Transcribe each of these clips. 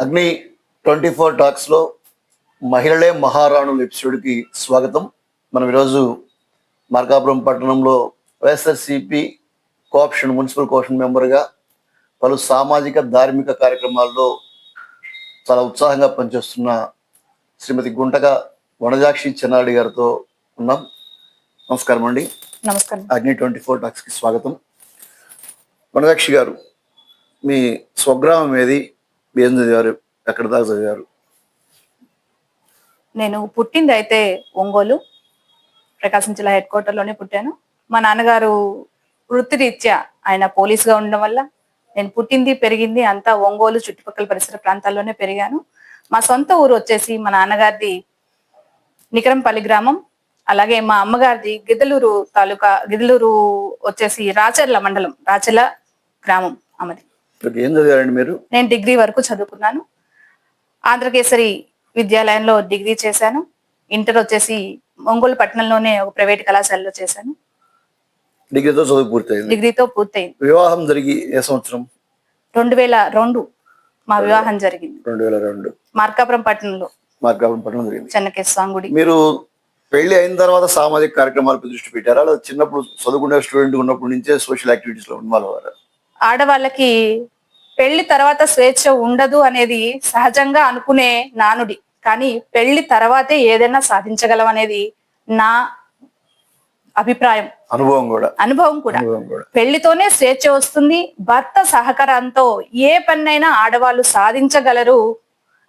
అగ్ని twenty four టాక్స్లో మహిళలే మహారాణులు ఎపిసోడ్కి స్వాగతం. మనం ఈరోజు మార్కాపురం పట్టణంలో వైఎస్ఆర్సిపి కోఆప్షన్ మున్సిపల్ కోఆప్షన్ మెంబర్గా పలు సామాజిక ధార్మిక కార్యక్రమాల్లో చాలా ఉత్సాహంగా పనిచేస్తున్న శ్రీమతి గుంటక వనజాక్షి చెన్నారెడ్డి గారితో ఉన్నాం. నమస్కారం అండి. నమస్కారం. అగ్ని ట్వంటీ ఫోర్ టాక్స్కి స్వాగతం. వనజాక్షి గారు మీ స్వగ్రామం ఏది? ఏం చదివారు? ఎక్కడ దాకా చదివారు? నేను పుట్టింది అయితే ఒంగోలు ప్రకాశం జిల్లా హెడ్ క్వార్టర్లోనే పుట్టాను. మా నాన్నగారు వృత్తిరీత్యా ఆయన పోలీస్గా ఉండడం వల్ల నేను పుట్టింది పెరిగింది అంతా ఒంగోలు చుట్టుపక్కల పరిసర ప్రాంతాల్లోనే పెరిగాను. మా సొంత ఊరు వచ్చేసి మా నాన్నగారిది నికరంపల్లి గ్రామం. అలాగే మా అమ్మగారిది గిద్దలూరు తాలూకా గిద్దలూరు వచ్చేసి రాచర్ల మండలం రాచర్ల గ్రామం ఆమెది. ఏం చదివారండి మీరు? నేను డిగ్రీ వరకు చదువుకున్నాను. ఆంధ్రకేసరి విద్యాలయంలో డిగ్రీ చేశాను. ఇంటర్ వచ్చేసి ఒంగోలు పట్టణంలోనే ఒక ప్రైవేట్ కళాశాలలో చేశాను. డిగ్రీతో చదువు పూర్తయింది. డిగ్రీతో పూర్తయింది. వివాహం జరిగి ఏ సంవత్సరం? రెండు వేల రెండు మా వివాహం జరిగింది. రెండు వేల రెండు. మార్కాపురం పట్టణంలో మార్కాపురం పట్టణం జరిగింది. చెన్నకేశ్వర గుడి మీరు పెళ్ళి అయిన తర్వాత సామాజిక కార్యక్రమాలపై దృష్టి పెట్టారా? లేదా చిన్నప్పుడు చదువుకునే స్టూడెంట్ ఉన్నప్పటి నుంచే సోషల్ యాక్టివిటీస్లో అవ్వారా ఆడవాళ్ళకి పెళ్ళి తర్వాత స్వేచ్ఛ ఉండదు అనేది సహజంగా అనుకునే నానుడి. కానీ పెళ్ళి తర్వాతే ఏదైనా సాధించగలం అనేది నా అభిప్రాయం. అనుభవం కూడా. అనుభవం కూడా. పెళ్ళితోనే స్వేచ్ఛ వస్తుంది భర్త సహకారంతో ఏ పన్నైనా ఆడవాళ్ళు సాధించగలరు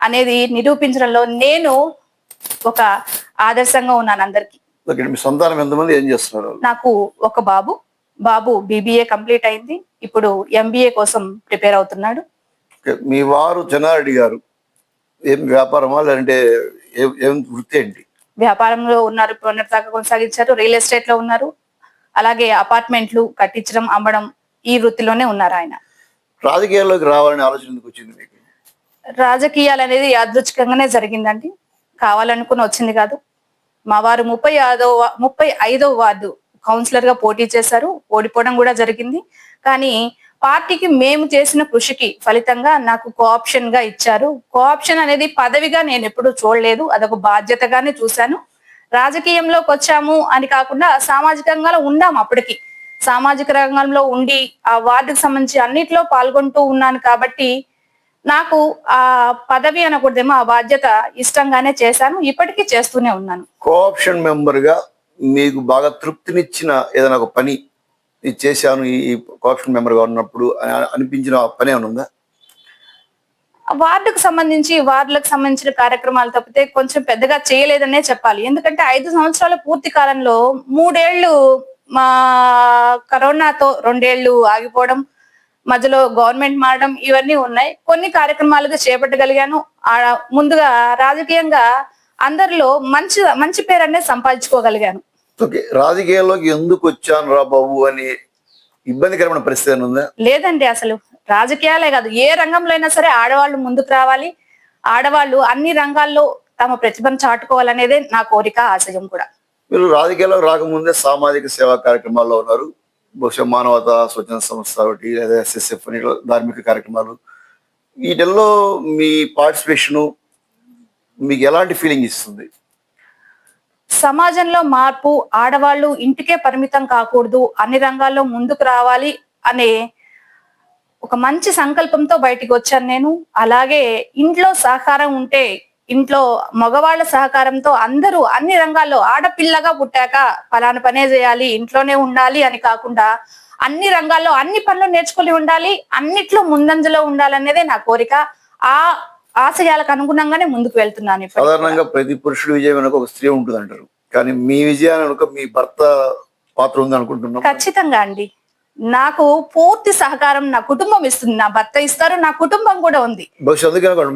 అనేది నిరూపించడంలో నేను ఒక ఆదర్శంగా ఉన్నాను అందరికి. ఓకే మీ సంతానం ఎంతమంది ఏం చేస్తున్నారు నాకు ఒక బాబు బాబు బీబీఏ కంప్లీట్ అయింది. ఇప్పుడు ఎంబీఏ కోసం ప్రిపేర్ అవుతున్నాడు. మీ వారు చెన్నారెడ్డి గారు ఏం వ్యాపారమా లేదంటే ఏం వృత్తి ఏంటి? వ్యాపారంలో ఉన్నారు పునర్దాకా కొనసాగించారు రియల్ ఎస్టేట్లో ఉన్నారు. అలాగే అపార్ట్మెంట్లు కట్టించడం అమ్మడం ఈ వృత్తిలోనే ఉన్నారు ఆయన. రాజకీయాల్లోకి రావాలని ఆలోచన ఎందుకు వచ్చింది మీకు? రాజకీయాలు అనేది యాదృచ్ఛికంగానే జరిగిందండి. కావాలనుకుని వచ్చింది కాదు. మా వారు ముప్పై ఐదో ముప్పై ఐదో వార్డు కౌన్సిలర్గా పోటీ చేశారు ఓడిపోవడం కూడా జరిగింది. కానీ పార్టీకి మేము చేసిన కృషికి ఫలితంగా నాకు కోఆప్షన్గా ఇచ్చారు. కోఆప్షన్ అనేది పదవిగా నేను ఎప్పుడూ చూడలేదు అదొక బాధ్యతగానే చూశాను. రాజకీయంలోకి వచ్చాము అని కాకుండా సామాజిక రంగంలో ఉన్నాం అప్పటికి. సామాజిక రంగంలో ఉండి ఆ వార్డుకు సంబంధించి అన్నిట్లో పాల్గొంటూ ఉన్నాను కాబట్టి నాకు ఆ పదవి అనకూడదేమో ఆ బాధ్యత ఇష్టంగానే చేశాను ఇప్పటికీ చేస్తూనే ఉన్నాను. కోఆప్షన్ మెంబర్గా మీకు బాగా తృప్తినిచ్చిన ఏదైనా ఒక పని చేశాను ఈ కోఆప్షన్ మెంబర్గా ఉన్నప్పుడు అనిపించిన పని ఏమైనా ఉందా? వార్డుకు సంబంధించి వార్డులకు సంబంధించిన కార్యక్రమాలు తప్పితే కొంచెం పెద్దగా చేయలేదనే చెప్పాలి. ఎందుకంటే ఐదు సంవత్సరాల పూర్తి కాలంలో మూడేళ్ళు మా కరోనాతో రెండేళ్ళు ఆగిపోవడం మధ్యలో గవర్నమెంట్ మారడం ఇవన్నీ ఉన్నాయి. కొన్ని కార్యక్రమాలుగా చేపట్టగలిగాను. ముందుగా రాజకీయంగా అందరిలో మంచి మంచి పేరు అనేది సంపాదించుకోగలిగాను. రాజకీయాల్లోకి ఎందుకు వచ్చాను రా బాబు అని ఇబ్బందికరమైన పరిస్థితి ఉందా? లేదండి అసలు రాజకీయాలే కాదు. ఏ రంగంలో అయినా సరే ఆడవాళ్ళు ముందుకు రావాలి. ఆడవాళ్ళు అన్ని రంగాల్లో తమ ప్రతిభను చాటుకోవాలనేదే నా కోరిక ఆశయం కూడా. మీరు రాజకీయాల్లో రాకముందే సామాజిక సేవా కార్యక్రమాల్లో ఉన్నారు. బహుశా మానవత స్వచ్ఛంద సంస్థ ఒకటి లేదా ఎస్ఎస్ఎఫ్ ధార్మిక కార్యక్రమాలు. వీటిల్లో మీ పార్టిసిపేషను మీకు ఎలాంటి ఫీలింగ్ ఇస్తుంది? సమాజంలో మార్పు ఆడవాళ్ళు ఇంటికే పరిమితం కాకూడదు అన్ని రంగాల్లో ముందుకు రావాలి అనే ఒక మంచి సంకల్పంతో బయటికి వచ్చాను నేను. అలాగే ఇంట్లో సహకారం ఉంటే ఇంట్లో మగవాళ్ళ సహకారంతో అందరూ అన్ని రంగాల్లో ఆడపిల్లగా పుట్టాక ఫలానా పనే చేయాలి ఇంట్లోనే ఉండాలి అని కాకుండా అన్ని రంగాల్లో అన్ని పనులు నేర్చుకుని ఉండాలి అన్నిట్లో ముందంజలో ఉండాలనేదే నా కోరిక. ఆ ఆశయాలకు అనుగుణంగానే ముందుకు వెళ్తున్నాను. సాధారణంగా ప్రతి పురుషుడి విజయం వెనుక ఒక స్త్రీ ఉంటుంది అంటారు. కానీ మీ విజయాన్ని వెనుక మీ భర్త పాత్ర ఉంది అనుకుంటున్నాం. ఖచ్చితంగా అండి. నాకు పూర్తి సహకారం నా కుటుంబం ఇస్తుంది. నా భర్త ఇస్తారు నా కుటుంబం కూడా ఉంది. బహుశా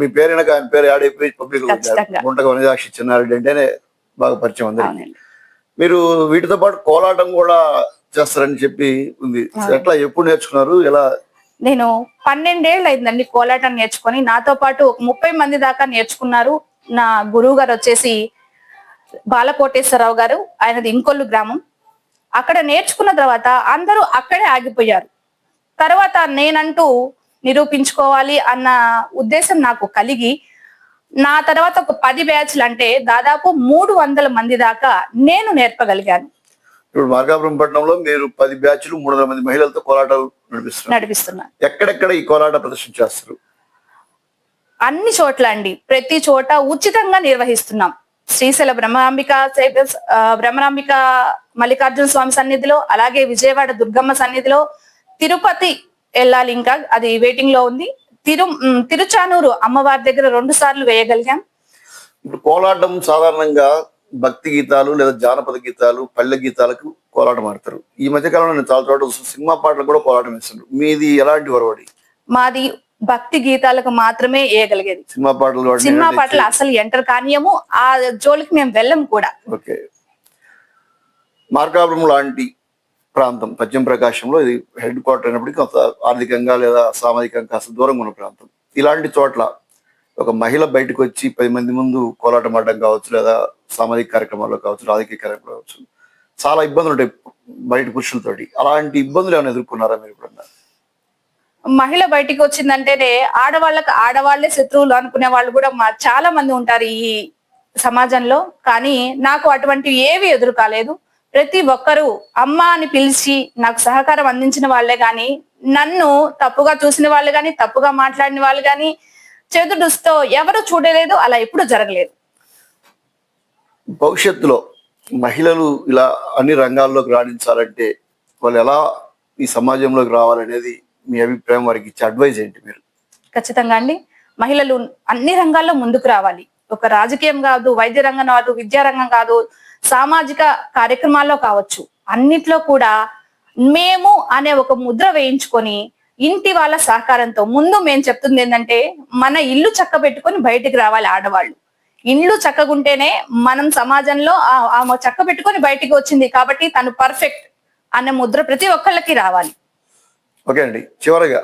మీ పేరు వెనక ఆయన పేరు పబ్లిక్ వనజాక్షి చిన్నారెడ్డి అంటేనే బాగా పరిచయం అందరికి. అవునండి. మీరు వీటితో పాటు కోలాటం కూడా చేస్తారని చెప్పి ఉంది. ఎట్లా ఎప్పుడు నేర్చుకున్నారు? ఎలా నేను పన్నెండేళ్ళు అయిందండి కోలాటం నేర్చుకొని. నాతో పాటు ఒక ముప్పై మంది దాకా నేర్చుకున్నారు. నా గురువు గారు వచ్చేసి బాలకోటేశ్వరరావు గారు. ఆయనది ఇంకొల్లు గ్రామం. అక్కడ నేర్చుకున్న తర్వాత అందరూ అక్కడే ఆగిపోయారు. తర్వాత నేనంటూ నిరూపించుకోవాలి అన్న ఉద్దేశం నాకు కలిగి నా తర్వాత ఒక పది బ్యాచ్లు అంటే దాదాపు మూడు వందల మంది దాకా నేను నేర్పగలిగాను. ఇప్పుడు మార్కాపురం పట్టణంలో మీరు పది బ్యాచ్లు మూడు వందల మంది మహిళలతో కోలాటాలు నడిపిస్తున్నారు. నడిపిస్తున్నాను ఎక్కడెక్కడ ఈ కోలాట ప్రదర్శన చేస్తారు? అన్ని చోట్ల అండి. ప్రతి చోట ఉచితంగా నిర్వహిస్తున్నాం. శ్రీశైల బ్రహ్మాంబిక బ్రహ్మరాంబిక మల్లికార్జున స్వామి సన్నిధిలో అలాగే విజయవాడ దుర్గమ్మ సన్నిధిలో తిరుపతి వెళ్ళాలి ఇంకా. అది వెయిటింగ్లో ఉంది. తిరు తిరుచానూరు అమ్మవారి దగ్గర రెండు సార్లు వేయగలిగాం. ఇప్పుడు కోలాటం సాధారణంగా భక్తి గీతాలు లేదా జానపద గీతాలు పల్లె గీతాలకు కోలాటం ఆడతారు. ఈ మధ్య కాలంలో నేను చాలా చోట. సినిమా పాటలు కూడా కోలాటం ఇస్తున్నారు మీది ఎలాంటి వరవడి మాది భక్తి గీతాలకు మాత్రమే వేయగలిగేది. సినిమా పాటలు సినిమా పాటలు అసలు ఎంటర్ కానియము ఆ జోలికి మేము వెళ్ళం కూడా. ఓకే. మార్కాపురం లాంటి ప్రాంతం పశ్చిమ ప్రకాశంలో ఇది హెడ్ క్వార్టర్ అయినప్పటికీ కొంత ఆర్థికంగా లేదా సామాజికంగా కాస్త దూరంగా ఉన్న ప్రాంతం. ఇలాంటి చోట్ల ఒక మహిళ బయటకు వచ్చి పది మంది ముందు కోలాటం ఆడడం కావచ్చు లేదా సామాజిక కార్యక్రమాల్లో కావచ్చు రాజకీయ కార్యక్రమాలు కావచ్చు చాలా ఇబ్బందులు ఉంటాయి బయట పురుషులతోటి. అలాంటి ఇబ్బందులు ఏమైనా ఎదుర్కొన్నారా మీరు ఇప్పుడు మహిళ బయటికి వచ్చిందంటేనే ఆడవాళ్ళకి ఆడవాళ్ళే శత్రువులు అనుకునే వాళ్ళు కూడా మా చాలా మంది ఉంటారు ఈ సమాజంలో. కానీ నాకు అటువంటివి ఏవి ఎదురు కాలేదు ప్రతి ఒక్కరూ అమ్మ అని పిలిచి నాకు సహకారం అందించిన వాళ్ళే గాని నన్ను తప్పుగా చూసిన వాళ్ళు గాని తప్పుగా మాట్లాడిన వాళ్ళు గాని చెదుడుస్తో ఎవరు చూడలేదు అలా ఎప్పుడు జరగలేదు. భవిష్యత్తులో మహిళలు ఇలా అన్ని రంగాల్లోకి రాణించాలంటే వాళ్ళు ఎలా ఈ సమాజంలోకి రావాలనేది మీ అభిప్రాయం వారికి ఇచ్చే అడ్వైజ్ ఏంటి మీరు? ఖచ్చితంగా అండి. మహిళలు అన్ని రంగాల్లో ముందుకు రావాలి. ఒక రాజకీయం కాదు వైద్య రంగం కాదు విద్యా రంగం కాదు సామాజిక కార్యక్రమాల్లో కావచ్చు. అన్నిట్లో కూడా మేము అనే ఒక ముద్ర వేయించుకొని ఇంటి వాళ్ళ సహకారంతో. ముందు మేము చెప్తుంది ఏంటంటే మన ఇల్లు చక్క పెట్టుకొని బయటికి రావాలి ఆడవాళ్ళు. ఇల్లు చక్కగుంటేనే మనం సమాజంలో ఆ- ఆమె చక్క పెట్టుకొని బయటికి వచ్చింది కాబట్టి తను పర్ఫెక్ట్ అనే ముద్ర ప్రతి ఒక్కళ్ళకి రావాలి. ఓకే అండి. చివరగా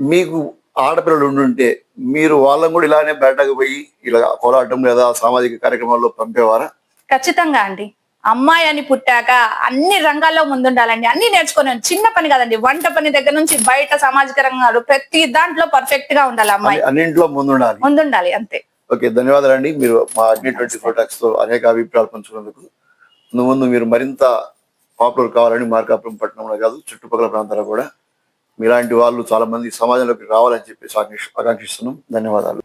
మీకు ఆడపిల్లలు ఉండుంటే మీరు వాళ్ళని కూడా ఇలానే బయటకు పోయి ఇలా కోలాటం లేదా సామాజిక కార్యక్రమాల్లో పంపేవారా? ఖచ్చితంగా అండి. అమ్మాయి అని పుట్టాక అన్ని రంగాల్లో ముందుండాలండి. అన్ని నేర్చుకుని చిన్న పని కాదండి. వంట పని దగ్గర నుంచి బయట సామాజిక రంగాలు ప్రతి దాంట్లో పర్ఫెక్ట్గా ఉండాలి అమ్మాయి. అన్ని- అన్నింట్లో ముందుండాలి. ముందుండాలి అంతే. ఓకే ధన్యవాదాలండి. మీరు మా అన్ని ట్వంటీ ఫోర్తో అనేక అభిప్రాయాలు పంచుకున్నందుకు. ముందు ముందు మీరు మరింత పాపులర్ కావాలని మార్కాపురం పట్టణంలో కాదు చుట్టుపక్కల ప్రాంతాల్లో కూడా మీలాంటి వాళ్ళు చాలా మంది సమాజంలోకి రావాలని చెప్పేసి ఆకాంక్ష- ఆకాంక్షిస్తున్నాం. ధన్యవాదాలు.